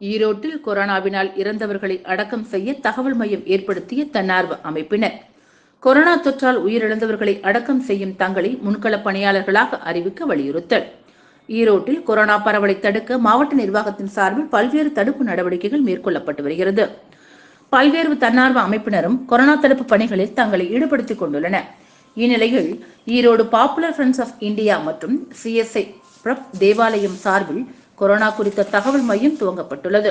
ஈரோட்டில் கொரோனாவினால் இறந்தவர்களை அடக்கம் செய்ய தகவல் மையம் ஏற்படுத்திய தன்னார்வ அமைப்பினர். கொரோனா தொற்றால் உயிரிழந்தவர்களை அடக்கம் செய்யும் தங்களை முன்களப் பணியாளர்களாக அறிவிக்க வலியுறுத்தல். ஈரோட்டில் கொரோனா பரவலை தடுக்க மாவட்ட நிர்வாகத்தின் சார்பில் பல்வேறு தடுப்பு நடவடிக்கைகள் மேற்கொள்ளப்பட்டு வருகிறது. பல்வேறு தன்னார்வ அமைப்பினரும் கொரோனா தடுப்பு பணிகளில் தங்களை ஈடுபடுத்திக் கொண்டுள்ளனர். இந்நிலையில் Erode popular friends of India மற்றும் சிஎஸ்ஐ பிரப் தேவாலயம் சார்பில் கொரோனா குறித்த தகவல் மையம் துவங்கப்பட்டுள்ளது.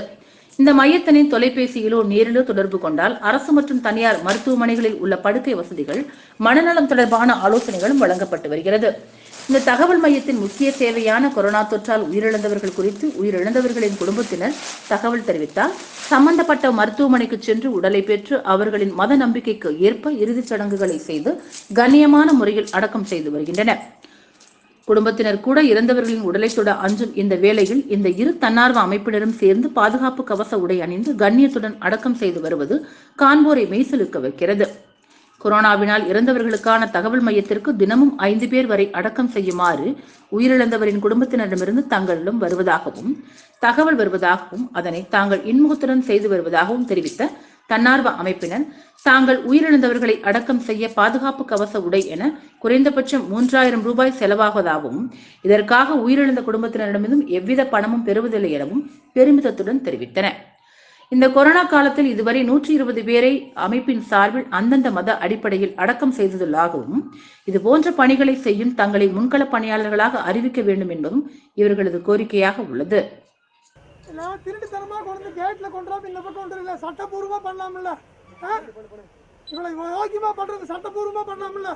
இந்த மையத்தினை தொலைபேசியிலோ நேரிலோ தொடர்பு கொண்டால் அரசு மற்றும் தனியார் மருத்துவமனைகளில் உள்ள படுக்கை வசதிகள் மனநலம் தொடர்பான ஆலோசனைகளும் வழங்கப்பட்டு வருகிறது. இந்த தகவல் மையத்தின் முக்கிய தேவையான கொரோனா தொற்றால் உயிரிழந்தவர்கள் குறித்து உயிரிழந்தவர்களின் குடும்பத்தினர் தகவல் தெரிவித்தால் சம்பந்தப்பட்ட மருத்துவமனைக்கு சென்று உடலை பெற்று அவர்களின் மத நம்பிக்கைக்கு ஏற்ப இறுதிச் சடங்குகளை செய்து கண்ணியமான முறையில் அடக்கம் செய்து வருகின்றனர். குடும்பத்தினர் கூட இறந்தவர்களின் உடலை தொட அஞ்சும் இந்த வேளையில் இந்த இரு தன்னார்வ அமைப்பினரும் சேர்ந்து பாதுகாப்பு கவச உடை அணிந்து கண்ணியத்துடன் அடக்கம் செய்து வருவது காண்போரை மெய்சிலுக்க வைக்கிறது. கொரோனாவினால் இறந்தவர்களுக்கான தகவல் மையத்திற்கு தினமும் ஐந்து பேர் வரை அடக்கம் செய்யுமாறு உயிரிழந்தவரின் குடும்பத்தினரிடமிருந்து தங்களிடம் வருவதாகவும் தகவல் வருவதாகவும் அதனை தாங்கள் இன்முகத்துடன் செய்து வருவதாகவும் தெரிவித்த தன்னார்வ அமைப்பினர் தாங்கள் உயிரிழந்தவர்களை அடக்கம் செய்ய பாதுகாப்பு கவச உடை என குறைந்தபட்சம் மூன்றாயிரம் ரூபாய் செலவாகுவதாகவும் இதற்காக உயிரிழந்த குடும்பத்தினரிடமிருந்தும் எவ்வித பணமும் பெறுவதில்லை எனவும் பெருமிதத்துடன் தெரிவித்தன. இந்த கொரோனா காலத்தில் இதுவரை நூற்றி இருபது பேரை அமைப்பின் சார்பில் அந்தந்த மத அடிப்படையில் அடக்கம் செய்துள்ளதாகவும் இது போன்ற பணிகளை செய்யும் தங்களை முன்களப் பணியாளர்களாக அறிவிக்க வேண்டும் என்பதும் இவர்களது கோரிக்கையாக உள்ளது. நான் திருட்டுத்தனமாக கொண்டு வந்து கேட்ல கொண்டு இந்த பக்கம் கொண்டு இல்லை சட்டப்பூர்வமாக பண்ணலாம்ல. ஆ? இவ்வளோ இவ்வளவு பண்ணுறது சட்டப்பூர்வமாக சட்டப்பூர்வமா பண்ணலாம்ல.